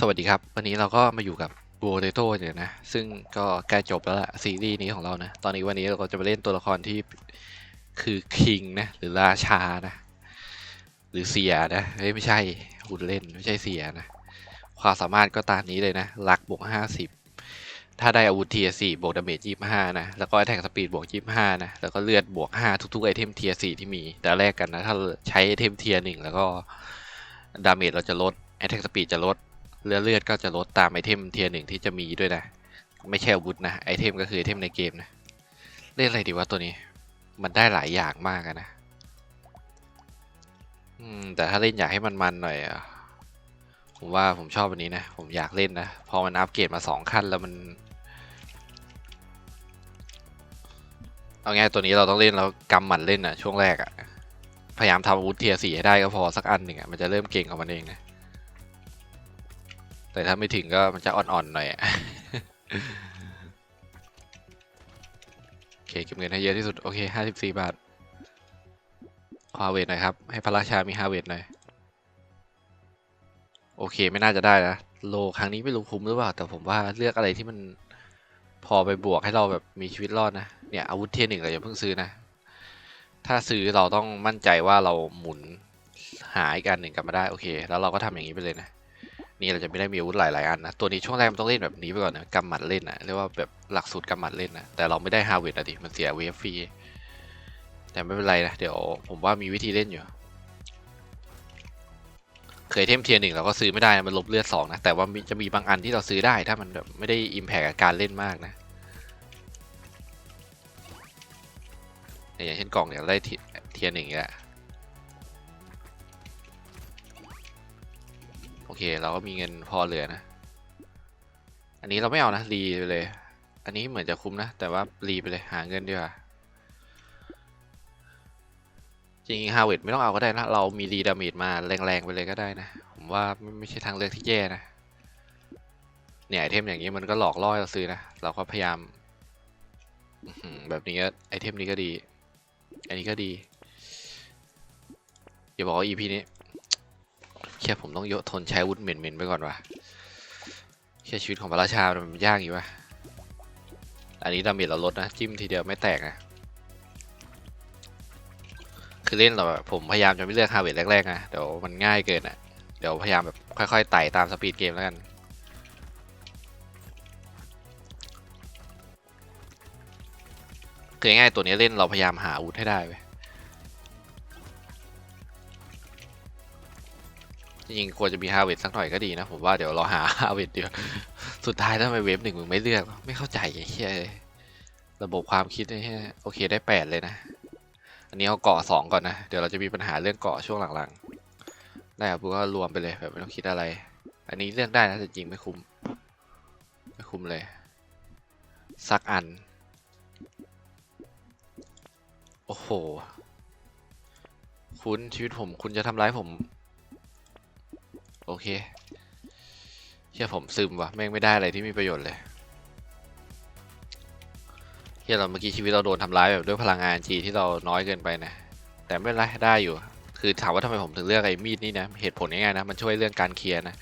สวัสดีครับ วันนี้เราก็มาอยู่กับโบเตโต้เนี่ยนะ ซึ่งก็ใกล้จบแล้วล่ะซีรีส์นี้ของเรานะ ตอนนี้วันนี้เราก็จะมาเล่นตัวละครที่คือคิงนะ หรือราชานะ หรือเสียนะเฮ้ยไม่ใช่หุ่นเล่นไม่ใช่เสียนะ ความสามารถก็ตามนี้เลยนะลักบวกห้าสิบถ้าได้อาวุธเทียสี่บวกดาเมจยี่ห้านะ แล้วก็แทงสปีดบวกยี่ห้านะ แล้วก็เลือดบวกห้าทุกๆไอเทมเทียสี่ที่มี แต่แรกกันนะ ถ้าใช้ไอเทมเทียหนึ่งแล้วก็ดาเมจเราจะลดไอแทงสปีดจะลด เลือดเลือดก็จะลดตามไอเทมเทียร์หนึ่งที่จะมีด้วยนะ ไม่ใช่อาวุธนะ ไอเทมก็คือไอเทมในเกมนะ เล่นอะไรดีวะตัวนี้ มันได้หลายอย่างมากนะอืมแต่ถ้าเล่นอยากให้มันมันหน่อยอะผมว่าผมชอบอันนี้นะ ผมอยากเล่นนะ พอมันอัปเกรดมาสองขั้นแล้วมัน เอาง่ายตัวนี้เราต้องเล่นแล้วกำหมัดเล่นอะช่วงแรกอะพยายามทำอาวุธเทียร์สี่ให้ได้ก็พอสักอันหนึ่งอะมันจะเริ่มเก่งของมันเองนะ แต่ถ้าไม่ถึงก็มันจะอ่อนๆหน่อยโอเคเก็บเงินให้เยอะที่สุด โอเคห้าสิบสี่บาทฮาเวทหน่อยครับ ให้พระราชามีฮาเวทหน่อย โอเคไม่น่าจะได้นะ โลครั้งนี้ไม่รู้คุ้มหรือเปล่า แต่ผมว่าเลือกอะไรที่มันพอไปบวกให้เราแบบมีชีวิตรอดนะ เนี่ยอาวุธเทียหนึ่งเราอย่าเพิ่งซื้อนะ ถ้าซื้อเราต้องมั่นใจว่าเราหมุนหาอีกอันหนึ่งกลับมาได้ โอเค แล้วเราก็ทำอย่างนี้ไปเลยนะ นี่เราจะไม่ได้มีอาวุธหลายๆอันนะ ตัวนี้ช่วงแรกมันต้องเล่นแบบนี้ไปก่อนนะกำหมัดเล่นนะเรียกว่าแบบหลักสูตรกำหมัดเล่นนะแต่เราไม่ได้ฮาร์เวดอะดิมันเสียเวฟฟรีแต่ไม่เป็นไรนะ เดี๋ยวผมว่ามีวิธีเล่นอยู่ เคยเทมเทียร์หนึ่งเราก็ซื้อไม่ได้นะมันลบเลือดสองนะ แต่ว่ามีจะมีบางอันที่เราซื้อได้ถ้ามันแบบไม่ได้อิมแพกกับการเล่นมากนะอย่างเช่นกล่องเนี่ยเราได้เทียร์หนึ่งแหละ โอเค เราก็มีเงินพอเหลือนะ อันนี้เราไม่เอานะรีไปเลย อันนี้เหมือนจะคุ้มนะ แต่ว่ารีไปเลยหาเงินดีกว่าจริงฮาเวิร์ดไม่ต้องเอาก็ได้นะ เรามีรีดาเมจมาแรงๆไปเลยก็ได้นะ ผมว่าไม่ไม่ใช่ทางเลือกที่แย่นะ เนี่ยไอเทมอย่างนี้มันก็หลอกล่อให้เราซื้อนะ เราก็พยายามแบบนี้ไอเทมนี้ก็ดี อันนี้ก็ดีอย่าบอกว่า EP นี้ แค่ผมต้องโยทนใช้วุธเหม็นๆไปก่อนวะแค่ชีวิตของพระราชา มันยากอยู่วะอันนี้ดาเมจเราลดนะ จิ้มทีเดียวไม่แตกนะ คือเล่นเราแบบผมพยายามจะไม่เลือกฮาร์เวทแรกๆนะเดี๋ยวมันง่ายเกินอะ เดี๋ยวพยายามแบบค่อยๆไต่ตามสปีดเกมแล้วกันคือง่ายตัวนี้เล่นเราพยายามหาอาวุธให้ได้เว้ย จริงควรจะมีฮาร์เวสสักหน่อยก็ดีนะ ผมว่าเดี๋ยวเราหาฮาร์เวสเดียวสุดท้ายถ้าไมเวฟหนึ่งมึงไม่เลือก ไม่เข้าใจไอ้เหี้ยระบบความคิดไอ้เหี้ยโอเคได้แปดเลยนะ อันนี้เอาเกาะสองก่อนนะ เดี๋ยวเราจะมีปัญหาเรื่องเกาะช่วงหลังๆได้ครับก็รวมไปเลยแบบไม่ต้องคิดอะไร อันนี้เลือกได้นะแต่จริงไม่คุ้มไม่คุ้มเลย สักอัน โอ้โห คุณชีวิตผมคุณจะทำร้ายผม โอเคเฮียผมซึมว่ะแม่งไม่ได้อะไรที่มีประโยชน์เลยเฮียเราเมื่อกี้ชีวิตเราโดนทำร้ายแบบด้วยพลังงานจีที่เราน้อยเกินไปนะ แต่ไม่เป็นไรได้อยู่ คือถามว่าทำไมผมถึงเลือกไอ้มีดนี่นะ เหตุผลง่ายๆนะ มันช่วยเรื่องการเคลียร์นะ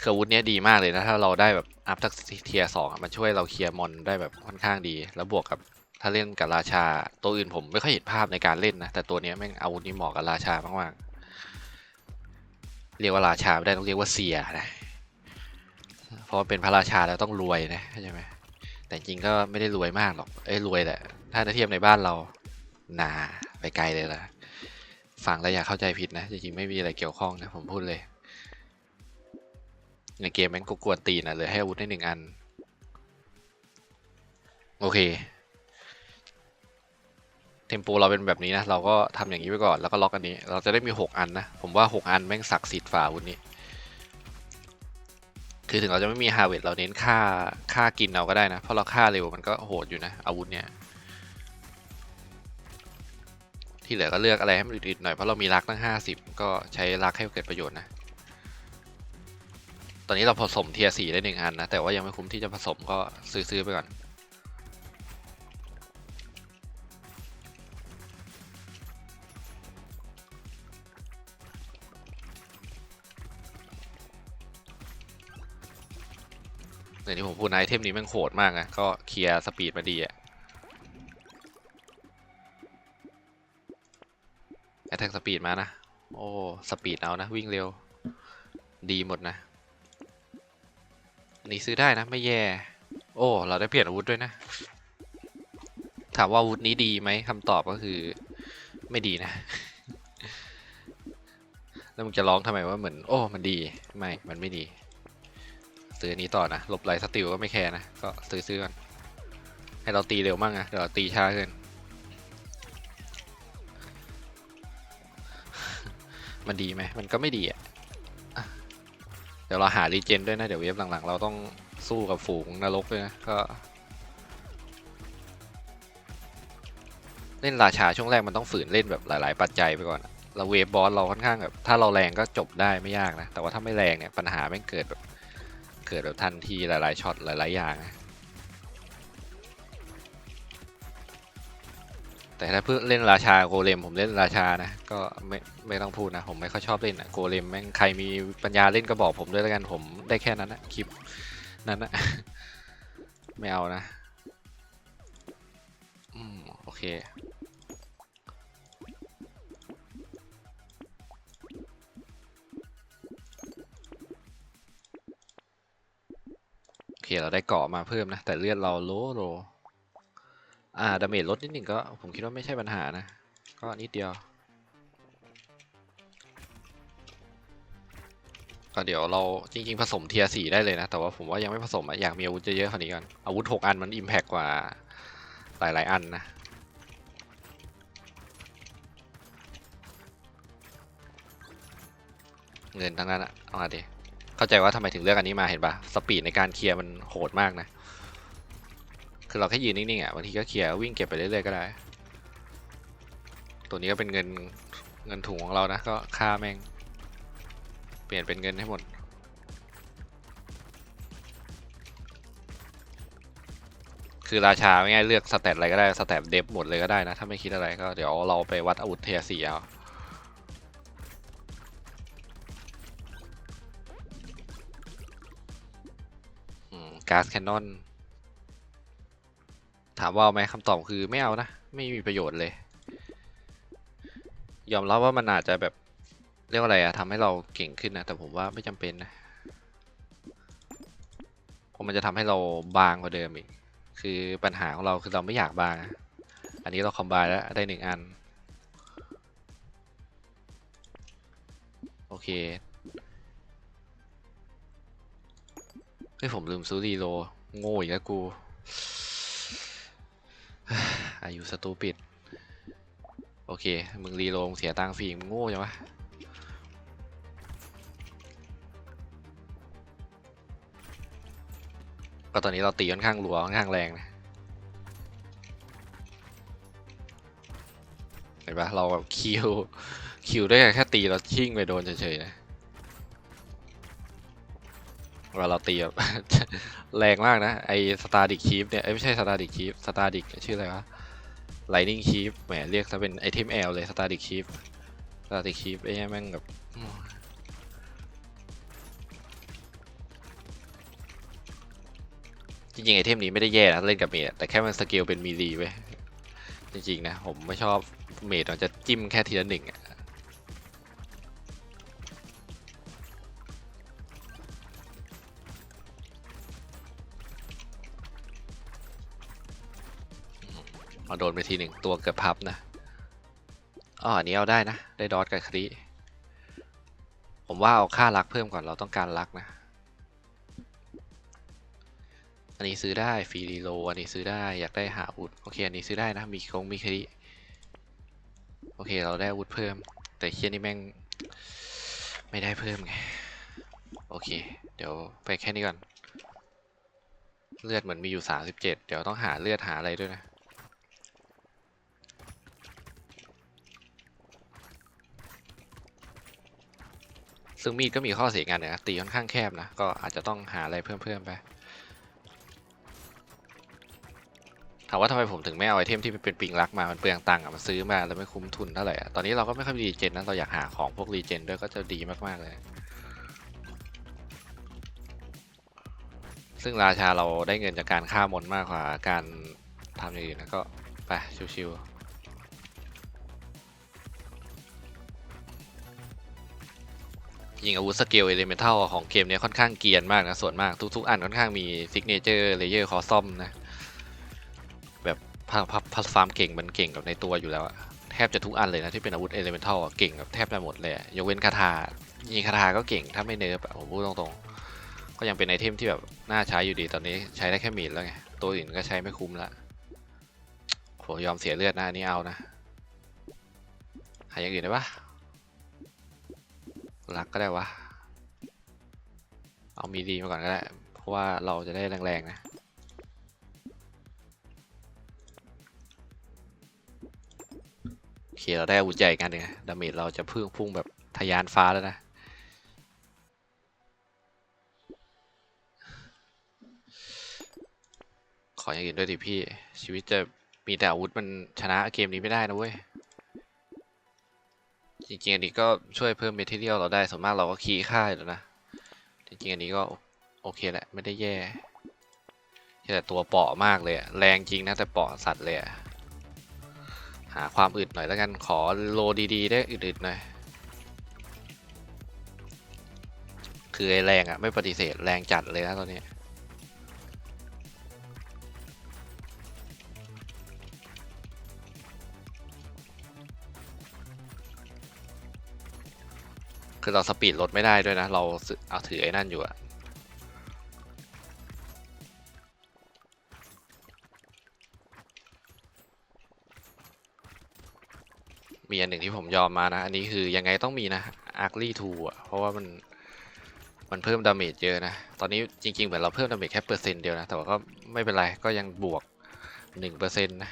คืออาวุธเนี้ยดีมากเลยนะ ถ้าเราได้แบบอัพทักเทียสองมันช่วยเราเคลียร์มอนได้แบบค่อนข้างดี แล้วบวกกับถ้าเล่นกับราชา ตัวอื่นผมไม่ค่อยเห็นภาพในการเล่นนะ แต่ตัวนี้แม่งอาวุธนี้เหมาะกับราชามากๆ เรียกว่าราชาไม่ได้ต้องเรียกว่าเสียนะเพราะเป็นพระราชาแล้วต้องรวยนะเข้าใจไหมแต่จริงก็ไม่ได้รวยมากหรอกเอ้ยรวยแหละถ้าเทียบในบ้านเราหนาไปไกลเลยล่ะฟังแล้วอย่าเข้าใจผิดนะจริงๆไม่มีอะไรเกี่ยวข้องนะผมพูดเลยในเกมแม่งกวนตีนอะเลยให้อาวุธได้หนึ่งอัน โอเค เทมโปเราเป็นแบบนี้นะ เราก็ทำอย่างนี้ไปก่อนแล้วก็ล็อกอันนี้ เราจะได้มีหกอันนะ ผมว่าหกอันแม่งศักดิ์สิทธิ์ฝ่าวุธนี้ คือถึงเราจะไม่มีฮาเวทเราเน้นค่าค่ากินเอาก็ได้นะ เพราะเราค่าเร็วมันก็โหดอยู่นะ อาวุธเนี่ย ที่เหลือก็เลือกอะไรให้มันอึดๆหน่อย เพราะเรามีรักตั้งห้าสิบก็ใช้รักให้เกิดประโยชน์นะ ตอนนี้เราผสมเทียร์สี่ได้หนึ่งอันนะ แต่ว่ายังไม่คุ้มที่จะผสมก็ซื้อๆไปก่อน อย่างที่ผมพูดนะไอเทมนี้แม่งโหดมากนะก็เคลียร์สปีดมาดีอะแอทแทกสปีดมานะ โอ้ สปีดเอานะ วิ่งเร็ว ดีหมดนะนนี้ซื้อได้นะ ไม่แย่ โอ้ เราได้เปลี่ยนอาวุธด้วยนะ ถามว่าอาวุธนี้ดีไหมคำตอบก็คือ ไม่ดีนะ แล้วมึงจะร้องทำไมว่าเหมือน โอ้ มันดี ไม่ มันไม่ดี ซื้ออันนี้ต่อนะหลบไหลสติลก็ไม่แคร์นะ ก็ซื้อซื้อก่อนให้เราตีเร็วมั่งนะเดี๋ยวเราตีช้าเกินมันดีไหมมันก็ไม่ดีอะเดี๋ยวเราหารีเจนด้วยนะ เดี๋ยวเวฟหลังๆ เราต้องสู้กับฝูงนรกด้วยนะก็ เล่นราชาช่วงแรกมันต้องฝืนเล่นแบบหลาย ๆ ปัจจัยไปก่อนเราเวฟบอสเราค่อนข้างแบบถ้าเราแรงก็จบได้ไม่ยากนะ แต่ว่าถ้าไม่แรงเนี่ยปัญหาแม่เกิดแบบ เกิดแบบทันทีหลายๆช็อตหลาย ๆ อย่าง แต่ถ้าเพื่อเล่นราชาโกเลมผมเล่นราชานะก็ไม่ไม่ต้องพูดนะผมไม่ค่อยชอบเล่นอะโกเลมแม่งใครมีปัญญาเล่นก็บอกผมด้วยแล้วกันผมได้แค่นั้นนะคลิปนั้นนะไม่เอานะ อืมโอเค เคเราได้เกาะมาเพิ่มนะ แต่เลือดเราโลโลอ่าดาเมจลดนิดหนึ่งก็ ผมคิดว่าไม่ใช่ปัญหานะ ก็นิดเดียวก็เดี๋ยวเราจริง ๆ ผสมเทียสี่ได้เลยนะ แต่ว่าผมว่ายังไม่ผสมอะอยากมีอาวุธเยอะๆกว่านี้ก่อนอาวุธหกอันมันอิมแพกกว่าหลายๆอันนะเงินทั้งนั้นอะเอามาดิ เข้าใจว่าทำไมถึงเลือกอันนี้มาเห็นปะสปีดในการเคลียร์มันโหดมากนะ คือเราแค่ยืนนิ่งๆอะบางทีก็เคลียร์วิ่งเก็บไปเรื่อยๆก็ได้ ตัวนี้ก็เป็นเงินเงินถุงของเรานะ ก็ค่าแม่ง เปลี่ยนเป็นเงินให้หมดคือราชาไม่ง่ายเลือกสเตตอะไรก็ได้สเตตเดฟหมดเลยก็ได้นะ ถ้าไม่คิดอะไรก็เดี๋ยวเราไปวัดอาวุธเทียสีเอา ก๊าซแคนนอน ถามว่าเอาไหมคำตอบคือไม่เอานะ ไม่มีประโยชน์เลย ยอมรับว่ามันอาจจะแบบเรียกว่าอะไรอะทำให้เราเก่งขึ้นนะ แต่ผมว่าไม่จำเป็นนะเพราะมันจะทำให้เราบางกว่าเดิมอีก คือปัญหาของเราคือเราไม่อยากบาง อันนี้เราคอมไบแล้วได้หนึ่งอัน โอเค เฮ้ยผมลืมซื้อรีโลโง่อีกแล้วกู อายุสตูปิด โอเค มึงรีโลมึงเสียตังค์ฟรีมึงโง่จังวะก็ตอนนี้เราตีค่อนข้างรัวค่อนข้างแรงนะเห็นปะเราแบบคิวคิวได้แค่ตีเราชิ่งไปโดนเฉยๆนะ เวลาเราตีแบบ แรงมากนะ ไอสตาร์ดิคีฟเนี่ยไม่ใช่สตาร์ดิคีฟสตาร์ดิกชื่ออะไรวะไลนิ่งคีฟแหมเรียกซะเป็นไอเทมแอลเลยสตาร์ดิคีฟสตาร์ดิคีฟไอ้เนี่ยแม่งแบบจริงๆไอเทมนี้ไม่ได้แย่นะเล่นกับเมดแต่แค่มันสเกลเป็นมีลีเว้ยจริงๆนะ ผมไม่ชอบเมดมันจะจิ้มแค่ทีละหนึ่งอะ นไปทีหนึ่งตัวเกือบพับนะอ๋ออันนี้เอาได้นะ ได้ดอทกับครีผมว่าเอาค่ารักเพิ่มก่อนเราต้องการรักนะ อันนี้ซื้อได้ฟรีรีโลอันนี้ซื้อได้อยากได้หาอาวุธโอเคอันนี้ซื้อได้นะมีคงมีครีโอเคเราได้อาวุธเพิ่ม แต่เคียนี่แม่งไม่ได้เพิ่มไงโอเค เดี๋ยวไปแค่นี้ก่อน เลือดเหมือนมีอยู่ 37 เดี๋ยวต้องหาเลือดหาอะไรด้วยนะ ซึ่งมีดก็มีข้อเสียงานนึ่งนะตีค่อนข้างแคบนะ ก็อาจจะต้องหาอะไรเพิ่มๆไป ถามว่าทำไมผมถึงไม่เอาไอเทมที่เป็นปิงลักมา มันเปลืองตังค์อะมันซื้อมาแล้วไม่คุ้มทุนเท่าไหร่อะตอนนี้เราก็ไม่ค่อยมีรีเจนนะเราอยากหาของพวกรีเจนด้วยก็จะดีมากๆเลย ซึ่งราชาเราได้เงินจากการฆ่ามนมากกว่าการทำอย่างอื่นนะก็ไปชิวๆ ยิงอาวุธสเกลเอเลเมนทัลของเกมนี้ค่อนข้างเกียนมากนะ ส่วนมากทุก ๆ อันค่อนข้างมีซิกเนเจอร์เลเยอร์คอซอมนะ แบบพับพับพับฟาร์มเก่งมันเก่งกับในตัวอยู่แล้วแทบจะทุกอันเลยนะที่เป็นอาวุธเอเลเมนทัลเก่งกับแทบจะหมดเลยยกเว้นคาถายิงคาถาก็เก่งถ้าไม่เนิร์ฟผมพูดตรงๆ ก็ยังเป็นไอเทมที่แบบน่าใช้อยู่ดีตอนนี้ใช้ได้แค่มีดแล้วไงตัวอื่นก็ใช้ไม่คุ้มละโหยอมเสียเลือดนะอันนี้เอานะหาอย่างอื่นได้ปะ รักก็ได้วะ เอามีดีมาก่อนก็ได้ เพราะว่าเราจะได้แรงๆนะ โอเค เราได้อาวุธใหญ่กันเนี่ยดาเมจเราจะพุ่งพุ่งแบบทะยานฟ้าแล้วนะ ขออย่างอื่นด้วยดิพี่ ชีวิตจะมีแต่อาวุธมันชนะเกมนี้ไม่ได้นะเว้ย จริงๆ อันนี้ก็ช่วยเพิ่มเมทีเรียลเราได้ส่วนมากเราก็คีย์ค่าอยู่แล้วนะ จริงๆ อันนี้ก็โอเคแหละ ไม่ได้แย่แต่ตัวเปาะมากเลยอะแรงจริงนะแต่เปาะสัตว์เลยอะหาความอึดหน่อยแล้วกันขอโลดีๆ ได้อึดๆหน่อยคือไอ้แรงอะไม่ปฏิเสธแรงจัดเลยนะตอนนี้ คือเราสปีดรถไม่ได้ด้วยนะ เราเอาถือไอ้นั่นอยู่อะมีอันหนึ่งที่ผมยอมมานะ อันนี้คือยังไงต้องมีนะอาร์คลี่ทูอะเพราะว่ามันมันเพิ่มดาเมจเยอะนะ ตอนนี้จริงๆ เหมือนเราเพิ่มดาเมจแค่เปอร์เซ็นต์เดียวนะ แต่ว่าก็ไม่เป็นไร ก็ยังบวกหนึ่งเปอร์เซ็นต์นะ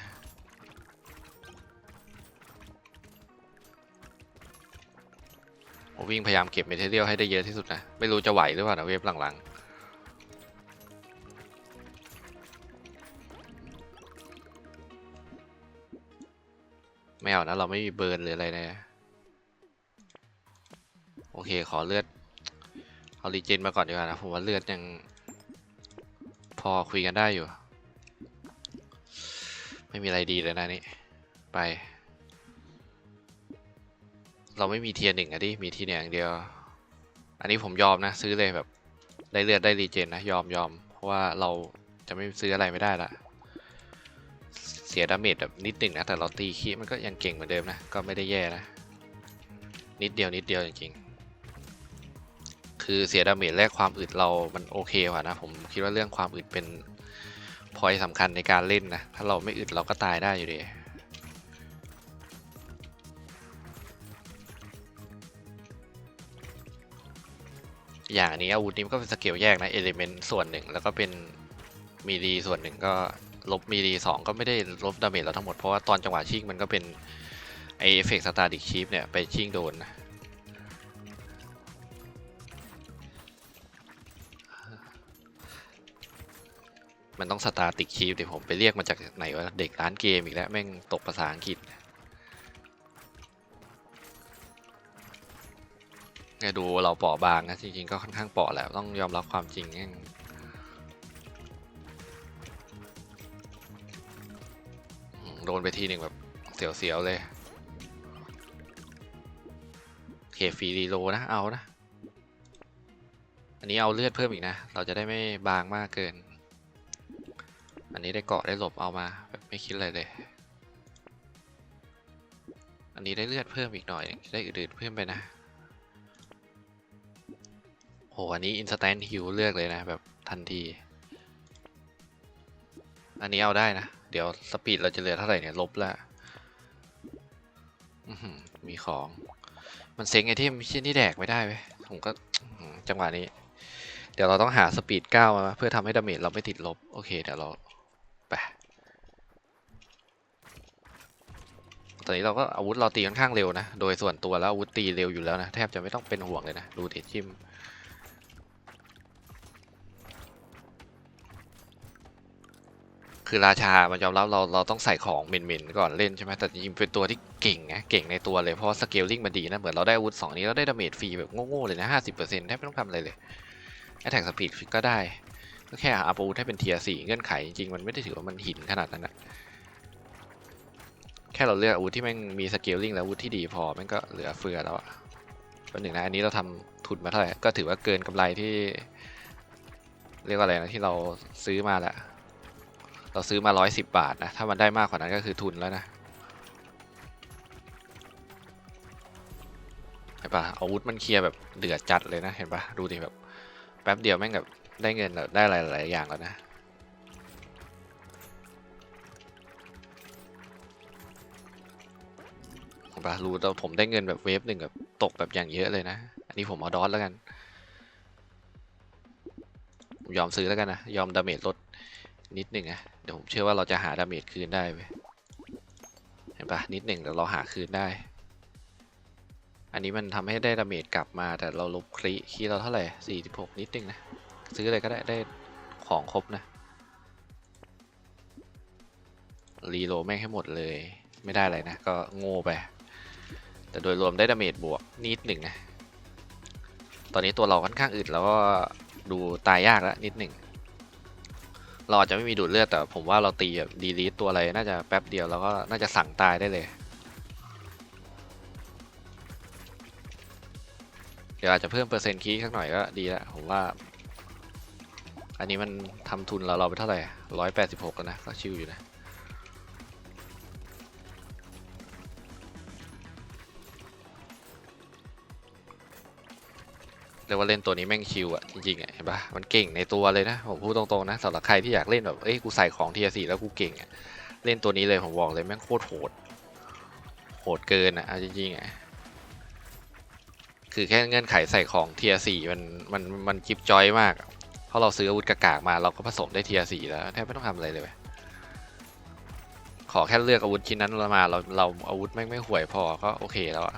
ผมวิ่งพยายามเก็บเมทเทียลให้ได้เยอะที่สุดนะ ไม่รู้จะไหวหรือเปล่านะเวฟหลังๆ ไม่เอานะ เราไม่มีเบิร์นหรืออะไรนะ โอเคขอเลือด เอารีเจนมาก่อนดีกว่านะ ผมว่าเลือดยัง พอคุยกันได้อยู่ ไม่มีอะไรดีเลยนะนี่ ไป เราไม่มีเทียร์หนึ่งอะดิมีทีเนียอย่างเดียว อันนี้ผมยอมนะ ซื้อเลยแบบได้เลือดได้รีเจนนะยอมยอมเพราะว่าเราจะไม่ซื้ออะไรไม่ได้ละเสียดาเมจแบบนิดหนึ่งนะแต่เราตีคีมันก็ยังเก่งเหมือนเดิมนะก็ไม่ได้แย่นะ นิดเดียวนิดเดียวจริงๆคือเสียดาเมจแลกความอึดเรามันโอเคกว่านะผมคิดว่าเรื่องความอึดเป็นพอยสำคัญในการเล่นนะถ้าเราไม่อึดเราก็ตายได้อยู่ดี อย่างนี้อาวุธนี้มันก็เป็นสเกลแยกนะเอลิเมนต์ส่วนหนึ่งแล้วก็เป็นมีดีส่วนหนึ่งก็ลบมีดีสองก็ไม่ได้ลบดาเมจเราทั้งหมด เพราะว่าตอนจังหวะชิงมันก็เป็นไอเอฟเฟกต์สตาร์ดิกชีฟเนี่ย ไปชิงโดนนะมันต้องสตาร์ติกชีฟเดี๋ยวผมไปเรียกมาจากไหนวะเด็กร้านเกมอีกแล้ว แม่งตกภาษาอังกฤษ ไงดูเราเปราะบางนะจริงๆก็ค่อนข้างเปราะแหละต้องยอมรับความจริงแม่งโดนไปทีหนึ่งแบบเสียวๆเลยเคฟรีรีโลนะเอานะ อันนี้เอาเลือดเพิ่มอีกนะ เราจะได้ไม่บางมากเกิน อันนี้ได้เกาะได้หลบเอามาแบบไม่คิดอะไรเลย อันนี้ได้เลือดเพิ่มอีกหน่อยได้อื่นๆเพิ่มไปนะ หอันนี้ instant heal เลือกเลยนะ แบบทันที อันนี้เอาได้นะ เดี๋ยวสปีดเราจะเหลือเท่าไหร่เนี่ย ลบละมีของ มันเซ็งไอเทมชิ้นที่แดกไม่ได้เว้ผมก็จังหวะนี้ เดี๋ยวเราต้องหาสปีด9มาเพื่อทำให้ดาเมจเราไม่ติดลบ โอเค เดี๋ยวเราไปตอนนี้เราก็อาวุธเราตีค่อนข้างเร็วนะ โดยส่วนตัวแล้วอาวุธตีเร็วอยู่แล้วนะ แทบจะไม่ต้องเป็นห่วงเลยนะ ดูเทชิม คือราชา มันยอมรับเรา เราต้องใส่ของเมนๆก่อนเล่นใช่ไหมแต่จริงเป็นตัวที่เก่งนะ เก่งในตัวเลย เพราะสเกลลิ่งมันดีนะ เหมือนเราได้อาวุธสองนี้เราได้ดาเมจฟรีแบบโง่ๆเลยนะห้าสิบเปอร์เซ็นต์แทบไม่ต้องทำอะไรเลยแอตแทกสปีดก็ได้ ก็แค่อัพอาวุธให้เป็นเทียร์สี่เงื่อนไขจริงๆ มันไม่ได้ถือว่ามันหินขนาดนั้นนะแค่เราเลือกอาวุธที่แม่งมีสเกลลิ่งและอาวุธที่ดีพอแม่งก็เหลือเฟือแล้วอะวันหนึ่งนะอันนี้เราทำทุนมาเท่าไหร่ก็ถือว่าเกินกำไรที่ เรียกว่าอะไรนะที่เราซื้อมาแหละ เราซื้อมาร้อยสิบบาทนะ ถ้ามันได้มากกว่านั้นก็คือทุนแล้วนะเห็นปะอาวุธมันเคลียร์แบบเดือดจัดเลยนะ เห็นปะดูดิแบบแป๊บเดียวแม่งแบบได้เงินแบบได้หลายๆอย่างแล้วนะเห็นปะรู้แต่ผมได้เงินแบบเวฟหนึ่งแบบตกแบบอย่างเยอะเลยนะ อันนี้ผมเอาดอทแล้วกัน ยอมซื้อแล้วกันนะ ยอมดาเมจลด นิดหนึ่งอะเดี๋ยวผมเชื่อว่าเราจะหาดาเมจคืนได้เว้ยเห็นปะนิดหนึ่งเดี๋ยวเราหาคืนได้ อันนี้มันทำให้ได้ดาเมจกลับมาแต่เราลบคลิคีเราเท่าไหร่สี่สิบหกนิดนึงนะ ซื้ออะไรก็ได้ได้ของครบนะ รีโหลดแม่งให้หมดเลย ไม่ได้อะไรนะ ก็โง่ไป แต่โดยรวมได้ดาเมจบวกนิดหนึ่งนะ ตอนนี้ตัวเราค่อนข้างอึดแล้วก็ดูตายยากแล้วนิดหนึ่ง เราอาจจะไม่มีดูดเลือดแต่ผมว่าเราตีแบบดีลีทตัวอะไรน่าจะแป๊บเดียวแล้วก็น่าจะสั่งตายได้เลย เดี๋ยวอาจจะเพิ่มเปอร์เซ็นต์คีย์สักหน่อยก็ดีแล้วผมว่า อันนี้มันทำทุนเราเราไปเท่าไหร่ร้อยแปดสิบหกแล้วนะก็ชิวอยู่นะ เรียกว่าเล่นตัวนี้แม่งชิวอะจริงๆอะเห็นปะมันเก่งในตัวเลยนะ ผมพูดตรงๆนะสำหรับใครที่อยากเล่นแบบเอ้ยกูใส่ของทีสี่แล้วกูเก่งอะเล่นตัวนี้เลยผมบอกเลยแม่งโคตรโหดโหดเกินอะจริงๆอะคือแค่เงื่อนไขใส่ของเทียสี่มันมันมันจิบจอยมากเพราะเราซื้ออาวุธกากากมาเราก็ผสมได้เทียสี่แล้วแทบไม่ต้องทำอะไรเลยขอแค่เลือกอาวุธชิ้นนั้นมาเราเราอาวุธไม่งไม่ห่วยพอก็โอเคแล้วอะ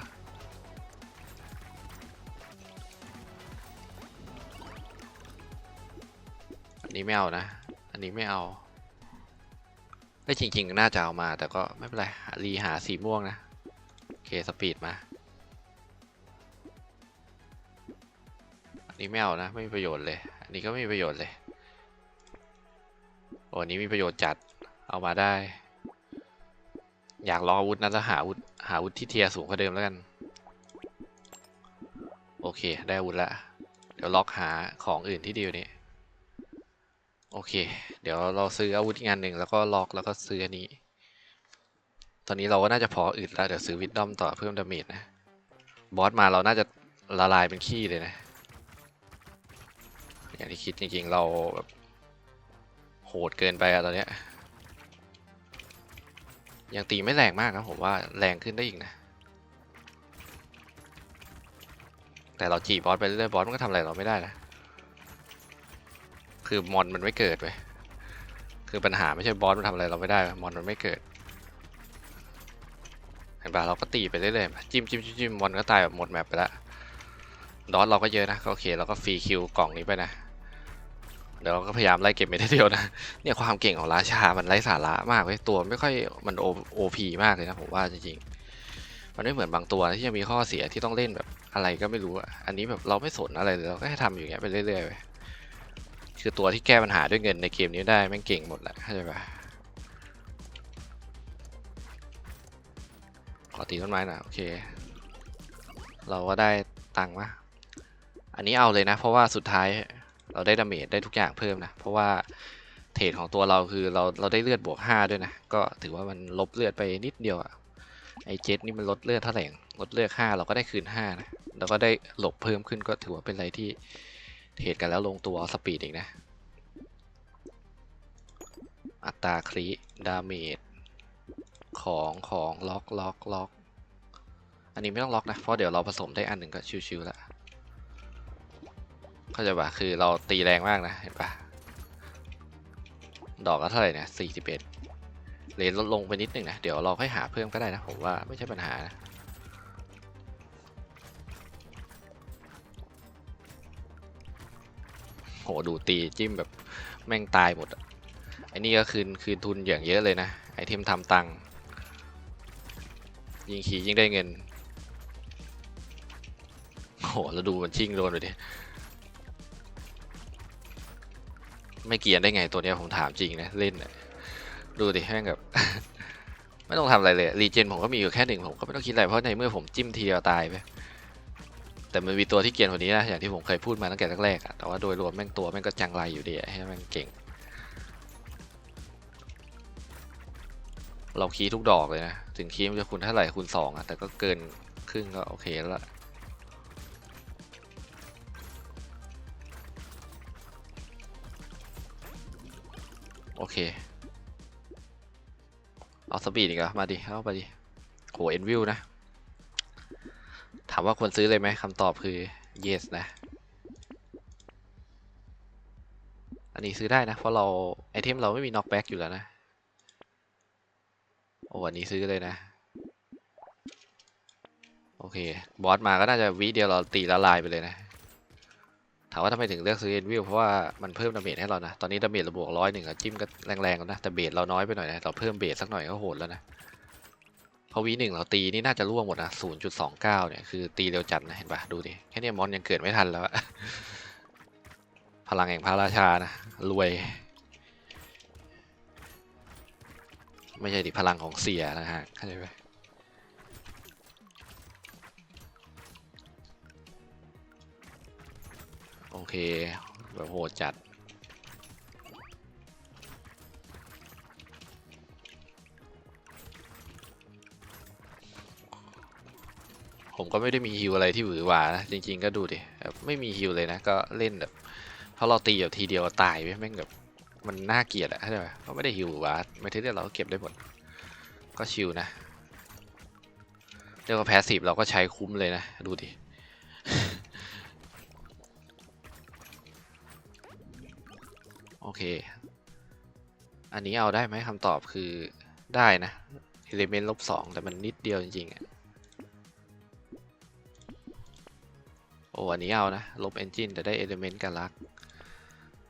นี้ไม่เอานะ อันนี้ไม่เอาไม่จริง ๆ น่าจะเอามา แต่ก็ไม่เป็นไร รีหาสีม่วงนะ โอเค สปีดมา อันนี้ไม่เอานะ ไม่มีประโยชน์เลย อันนี้ก็ไม่มีประโยชน์เลย โอ้นี้มีประโยชน์จัด เอามาได้ อยากลองอาวุธนั้นแล้วหาอาวุธ หาอาวุธที่เทียสูงกว่าเดิมแล้วกัน โอเค ได้อาวุธละ เดี๋ยวล็อกหาของอื่นที่ดีกว่านี้ โอเค เดี๋ยวเราซื้ออาวุธอีกงานหนึ่งแล้วก็ล็อกแล้วก็ซื้ออันนี้ ตอนนี้เราก็น่าจะพออึดแล้ว เดี๋ยวซื้อวิดดอมต่อเพิ่มดาเมจนะ บอสมาเราน่าจะละลายเป็นขี้เลยนะ อย่างที่คิดจริงๆเราแบบโหดเกินไปอะตอนเนี้ย ยังตีไม่แรงมากนะผมว่าแรงขึ้นได้อีกนะ แต่เราจีบบอสไปเรื่อยๆบอสมันก็ทำอะไรเราไม่ได้นะ คือมอนมันไม่เกิดเว้ยคือปัญหาไม่ใช่บอสมันทำอะไรเราไม่ได้มอนมันไม่เกิดเห็นปะเราก็ตีไปเรื่อยๆจิ้มจิ้มจิ้มมอนก็ตายแบบหมดแมปไปล้วดอทเราก็เยอะนะก็โอเคเราก็ฟรีคิวกล่องนี้ไปนะเดี๋ยวเราก็พยายามไล่เก็บไม่ได้เดียวนะเนี่ยความเก่งของราชา มันไร้สาระมากเว้ยตัวไม่ค่อยมันโอพีมากเลยนะผมว่าจริงๆมันไม่เหมือนบางตัวที่ยังมีข้อเสียที่ต้องเล่นแบบอะไรก็ไม่รู้อะอันนี้แบบเราไม่สนอะไรเลยเราก็ให้ทำอยู่อย่างเงี้ยไปเรื่อยๆเว้ย คือตัวที่แก้ปัญหาด้วยเงินในเกมนี้ได้แม่งเก่งหมดแหละเข้าใจปะขอตีต้นไม้หน่อยโอเค เราก็ได้ตังค์มาอันนี้เอาเลยนะ เพราะว่าสุดท้ายเราได้ดาเมจได้ทุกอย่างเพิ่มนะ เพราะว่าเทรดของตัวเราคือเราเราได้เลือดบวก 5 ด้วยนะ ก็ถือว่ามันลบเลือดไปนิดเดียวอะไอเจ็ตนี่มันลดเลือดเท่าไหร่ลดเลือด5เราก็ได้คืน5นะแล้วก็ได้หลบเพิ่มขึ้นก็ถือว่าเป็นอะไรที่ เทรดกันแล้วลงตัวสปีดอีกนะ อัตราคริดาเมจของของล็อกล็อกล็อกอันนี้ไม่ต้องล็อกนะ เพราะเดี๋ยวเราผสมได้อันหนึ่งก็ชิวๆแล้วเข้าใจปะคือเราตีแรงมากนะ เห็นปะดอกก็เท่าไหร่เนี่ยสี่สิบเอ็ดเลนลดลงไปนิดหนึ่งนะ เดี๋ยวเราค่อยหาเพิ่มก็ได้นะ ผมว่าไม่ใช่ปัญหานะ ดูตีจิ้มแบบแม่งตายหมดอะไอ้นี่ก็คืนคืนทุนอย่างเยอะเลยนะ ไอเทมทำตังยิงขี่ยิ่งได้เงินโหแล้วดูมันชิงโดนไปดิไม่เกียนได้ไงตัวเนี้ยผมถามจริงนะเล่นนะดูดิแม่งแบบ ไม่ต้องทำอะไรเลยรีเจนผมก็มีอยู่แค่หนึ่งผมก็ไม่ต้องคิดอะไรเพราะในเมื่อผมจิ้มทีเดียวตายไป แต่มันมีตัวที่เกียนกว่านี้นะอย่างที่ผมเคยพูดมาตั้งแต่แรกๆอะแต่ว่าโดยรวมแม่งตัวแม่งก็จังไรอยู่ดีให้แม่งเก่ง เราคีทุกดอกเลยนะ ถึงคีมันจะคูณเท่าไหร่คูณสองอะแต่ก็เกินครึ่งก็โอเคแล้วล่ะโอเค เอาสปีดอีกเหรอมาดิ เอาไปดิ โห เอ็นวิวนะ ถามว่าควรซื้อเลยไหมคำตอบคือ yes นะ อันนี้ซื้อได้นะ เพราะเราไอเทมเราไม่มี knockback อยู่แล้วนะ โอ้อันนี้ซื้อเลยนะ โอเค บอสมาก็น่าจะวิเดียวเราตีละลายไปเลยนะ ถามว่าทำไมถึงเลือกซื้อเอ็นวิวเพราะว่ามันเพิ่มดาเมจให้เรานะ ตอนนี้ดาเมจเราบวกร้อยหนึ่งอะจิ้มก็แรงๆแล้วนะ แต่เบสเราน้อยไปหน่อยนะ เราเพิ่มเบสสักหน่อยก็โหดแล้วนะ พราะวีหนึ่งเราตีนี่น่าจะร่วงหมดนะศูนย์จุดสองเก้าเนี่ยคือตีเร็วจัดนะเห็นปะดูดิแค่นี้มอนยังเกิดไม่ทันแล้ว พลังแห่งพระราชานะรวย ไม่ใช่ดิพลังของเสียนะฮะเข้าใจไหมโอเคแบบโหดจัด ผมก็ไม่ได้มีฮิวอะไรที่หวือหวานะ จริง ๆ ก็ดูดิไม่มีฮิวเลยนะ ก็เล่นแบบพราะเราตีแบบทีเดียวตายไปแม่งแบบมันน่าเกลียดอะเข้าใจไหมเขาไม่ได้ฮิวหวือหวาไม่ทีเดียวเราก็เก็บได้หมด ก็ชิวนะเรียกว่าแพสซีฟเราก็ใช้คุ้มเลยนะ ดูดิ โอเค อันนี้เอาได้ไหมคำตอบคือได้นะเอลิเมนต์ลบสองแต่มันนิดเดียวจริงๆอะ อ้อันนี้เอานะ ลบเอนจินแต่ได้เอลิเมนต์กันลัก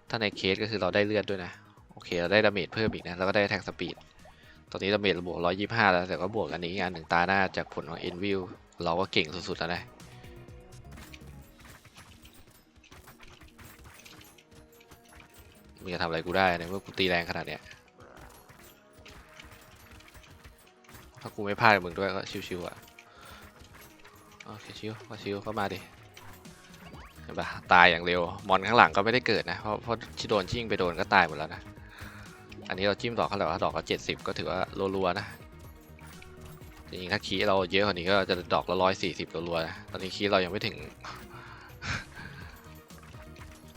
ถ้าในเคสก็คือเราได้เลือดด้วยนะ โอเค เราได้ดาเมจเพิ่มอีกนะ แล้วก็ได้แท็กสปีด ตอนนี้ดาเมจเราบวก 125 แล้ว แต่ก็บวกอันนี้อีกอันหนึ่งตาหน้าจากผลของ Envil เราก็เก่งสุดๆแล้วนะมึงจะทำอะไรกูได้ในเมื่อกูตีแรงขนาดเนี้ย ถ้ากูไม่พลาดมึงด้วยก็ชิวๆอะ โอเคชิวก็ชิวก็มาดิ ตายอย่างเร็ว มอนข้างหลังก็ไม่ได้เกิดนะ เพราะเพราะที่โดนชิ่งไปโดนก็ตายหมดแล้วนะ อันนี้เราจิ้มดอกเขาแล้วดอกก็เจ็ดสิบก็ถือว่ารัวๆนะ จริงๆถ้าคีเราเยอะกว่านี้ก็จะดอกละร้อยสี่สิบรัวๆนะ ตอนนี้คีเรายังไม่ถึง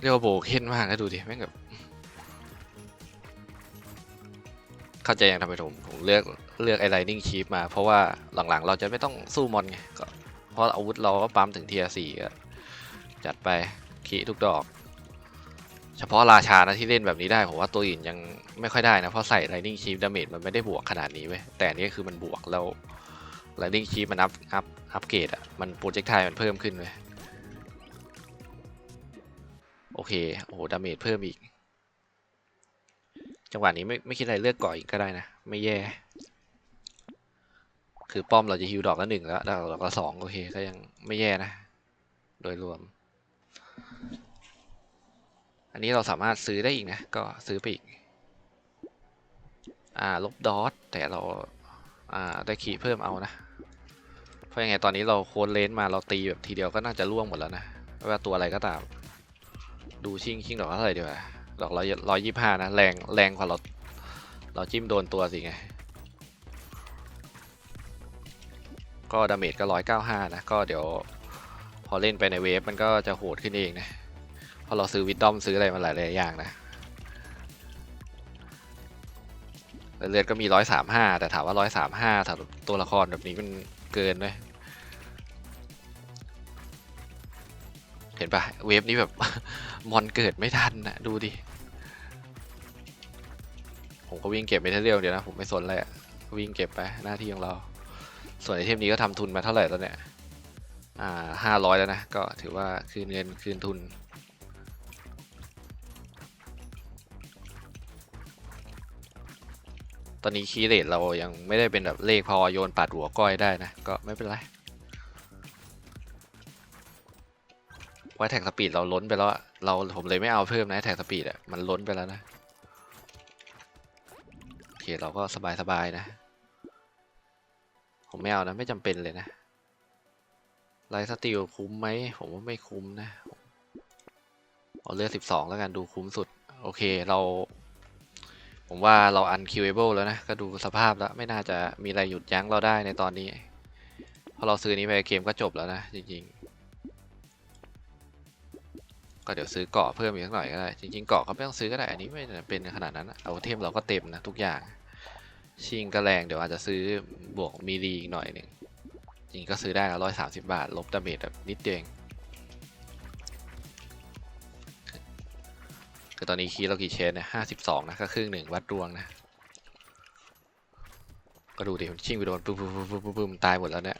เรียกว่าโบกเค้นมากนะดูดิแม่งแบบเข้าใจยังทำไมผมผมเลือกเลือกไอไลนิ่งชีฟมา เพราะว่าหลังๆ เราจะไม่ต้องสู้มอนไงก็เพราะอาวุธเราก็ปั๊มถึงเทียสี่ก็ จัดไปคีทุกดอก เฉพาะราชานะที่เล่นแบบนี้ได้ผมว่าตัวอื่นยังไม่ค่อยได้นะ เพราะใส่ Lightning Chief Damage มันไม่ได้บวกขนาดนี้เว้ยแต่นนี้คือมันบวกแล้ว Lightning Chief มันอัพอัพอัพเกรดอะมันโปรเจกต์ไทมันเพิ่มขึ้นเว้ยโอเคโอ้โหดาเมจเพิ่มอีก จังหวะนี้ไม่ไม่คิดอะไรเลือกก่ออีกก็ได้นะ ไม่แย่ คือป้อมเราจะฮิวดอกละหนึ่งแล้วดอกละสองโอเคก็ยังไม่แย่นะ โดยรวม อันนี้เราสามารถซื้อได้อีกนะ ก็ซื้อไปอีก อ่า ลบดอทแต่เรา อ่า ได้ขีเพิ่มเอานะ เพราะยังไงตอนนี้เราโคนเลนมาเราตีแบบทีเดียวก็น่าจะล่วงหมดแล้วนะไม่ว่าตัวอะไรก็ตาม ดูชิงชิงดอกเท่าไหร่ดีกว่าดอกร้อยร้อยยี่ห้านะ แรงแรงกว่าเรา เราจิ้มโดนตัวสิไง ก็ดาเมจก็ร้อยเก้าห้านะ ก็เดี๋ยว อเล่นไปในเวฟมันก็จะโหดขึ้นเองนะเพราะเราซื้อวิดดอมซื้ออะไรมาหลายหลายอย่างนะเลือดก็มีร้อยสามห้าแต่ถามว่าร้อยสามห้าสำหรับตัวละครแบบนี้มันเกินเลยเห็นปะเวฟนี้แบบมอนเกิดไม่ทันนะดูดิผมก็วิ่งเก็บไปเรื่อยๆเดียวนะผมไม่สนเลยอะวิ่งเก็บไปหน้าที่ของเรา ส่วนไอเทมนี้ก็ทำทุนมาเท่าไหร่แล้วเนี่ย ห้าร้อยแล้วนะ ก็ถือว่าคืนเงินคืนทุน ตอนนี้คีย์เรทเรายังไม่ได้เป็นแบบเลขพอโยนปัดหัวก้อยได้นะ ก็ไม่เป็นไรว่าแท็กสปีดเราล้นไปแล้วเราผมเลยไม่เอาเพิ่มนะแท็กสปีดอะมันล้นไปแล้วนะ โอเคเราก็สบายๆนะ ผมไม่เอานะ ไม่จำเป็นเลยนะ ไลท์สติลคุ้มไหม ผมว่าไม่คุ้มนะเอาเลือกสิบสองแล้วกันดูคุ้มสุด โอเคเรา ผมว่าเรา unqueuable แล้วนะ ก็ดูสภาพแล้ว ไม่น่าจะมีอะไรหยุดยั้งเราได้ในตอนนี้พราะเราซื้อนี้ไปเกมก็จบแล้วนะ จริงๆ ก็เดี๋ยวซื้อเกาะเพิ่มอีกสักหน่อยก็ได้ จริงๆเกาะก็ไม่ต้องซื้อก็ได้ อันนี้ไม่เป็นขนาดนั้นเอาเทมเราก็เต็มนะทุกอย่าง ชิงก็แรงเดี๋ยวอาจจะซื้อบวกมีดีอีกหน่อยหนึ่ง จริงก็ซื้อได้ร้อยสามสิบบาท ลบดาเมจแบบนิดเดียวเองคือตอนนี้คีเรากี่เชนเนี่ยห้าสิบสองนะก็ครึ่งหนึ่งวัดดวงนะ ก็ดูดิมันชิงไปโดนปุ๊บปุ๊บปุ๊บปุ๊บปุ๊บปุ๊บตายหมดแล้วเนี่ย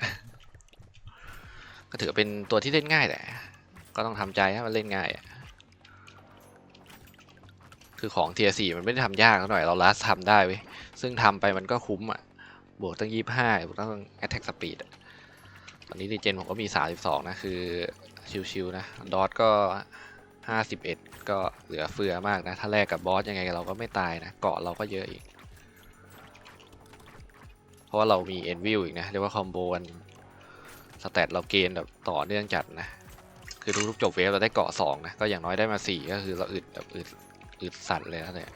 ก็ถือเป็นตัวที่เล่นง่ายแหละ ก็ต้องทำใจให้มันเล่นง่ายอะคือของเทียสี่มันไม่ได้ทำยากเท่าหน่อยเราลัสทำได้เว้ยซึ่งทำไปมันก็คุ้มอะ บวกตั้งยี่ห้าบวกตั้ง attack speed อะ อนนี้ดีเจนผมก็มีสามสิบสองนะ คือชิวๆนะ ดอทก็ห้าสิบเอ็ดก็เหลือเฟือมากนะ ถ้าแลกกับบอสยังไงเราก็ไม่ตายนะ เกาะเราก็เยอะอีก เพราะว่าเรามีเอ็นวิวอีกนะ เรียกว่าคอมโบกันสเตตเราเกณฑ์แบบต่อเนื่องจัดนะ คือทุกๆจบเวฟเราได้เกาะสองนะ ก็อย่างน้อยได้มาสี่ก็คือเราอึดแบบอึดอึดสัตว์เลยนะเนี่ย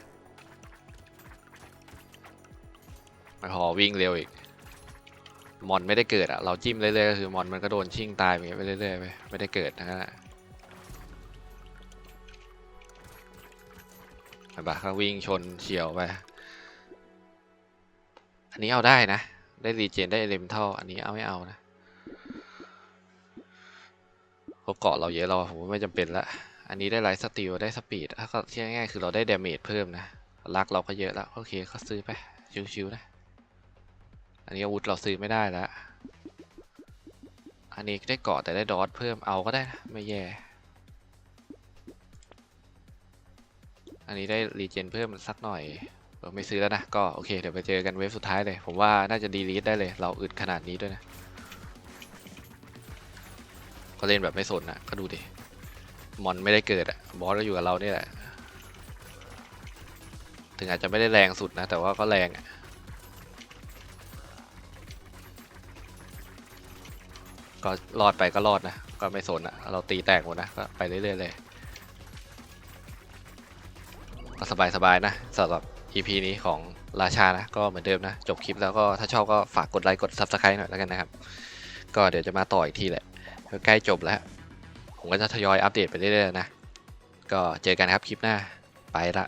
ไม่พอวิ่งเร็วอีก มอนไม่ได้เกิดอะเราจิ้มเรื่อยๆก็คือมอนมันก็โดนชิ่งตายไปเรื่อยๆไปไม่ได้เกิดนะฮะไปบ้าเขาวิ่งชนเฉียวไป อันนี้เอาได้นะ ได้รีเจนได้เอเลมเท่าอันนี้เอาไม่เอานะเพราเกาะเราเยอะเราผมว่าไม่จำเป็นละ อันนี้ได้ไลท์สตีลได้สปีดถ้าก็ที่ง่ายๆคือเราได้เดเมจเพิ่มนะลักเราก็เยอะแล้ว โอเคก็ซื้อไป ชิวๆนะ อันนี้อาวุธเราซื้อไม่ได้แล้ว อันนี้ได้เกาะแต่ได้ดอทเพิ่มเอาก็ได้นะไม่แย่ อันนี้ได้รีเจนเพิ่มสักหน่อยเออไม่ซื้อแล้วนะ ก็โอเคเดี๋ยวไปเจอกันเวฟสุดท้ายเลย ผมว่าน่าจะดีลีทได้เลย เราอึดขนาดนี้ด้วยนะ ก็เล่นแบบไม่สนนะก็ดูดิ มอนไม่ได้เกิดอะบอสก็อยู่กับเราเนี่ยแหละ ถึงอาจจะไม่ได้แรงสุดนะ แต่ว่าก็แรงอะ ก็รอดไปก็รอดนะ ก็ไม่สนอะเราตีแตกหมดนะก็ไปเรื่อยๆเลยก็สบายๆนะสำหรับ EP นี้ของราชานะ ก็เหมือนเดิมนะ จบคลิปแล้วก็ถ้าชอบก็ฝากกดไลค์กด Subscribe หน่อยแล้วกันนะครับ ก็เดี๋ยวจะมาต่ออีกทีแหละใกล้จบแล้ว ผมก็จะทยอยอัปเดตไปเรื่อยๆนะ ก็เจอกันครับคลิปหน้าไปละ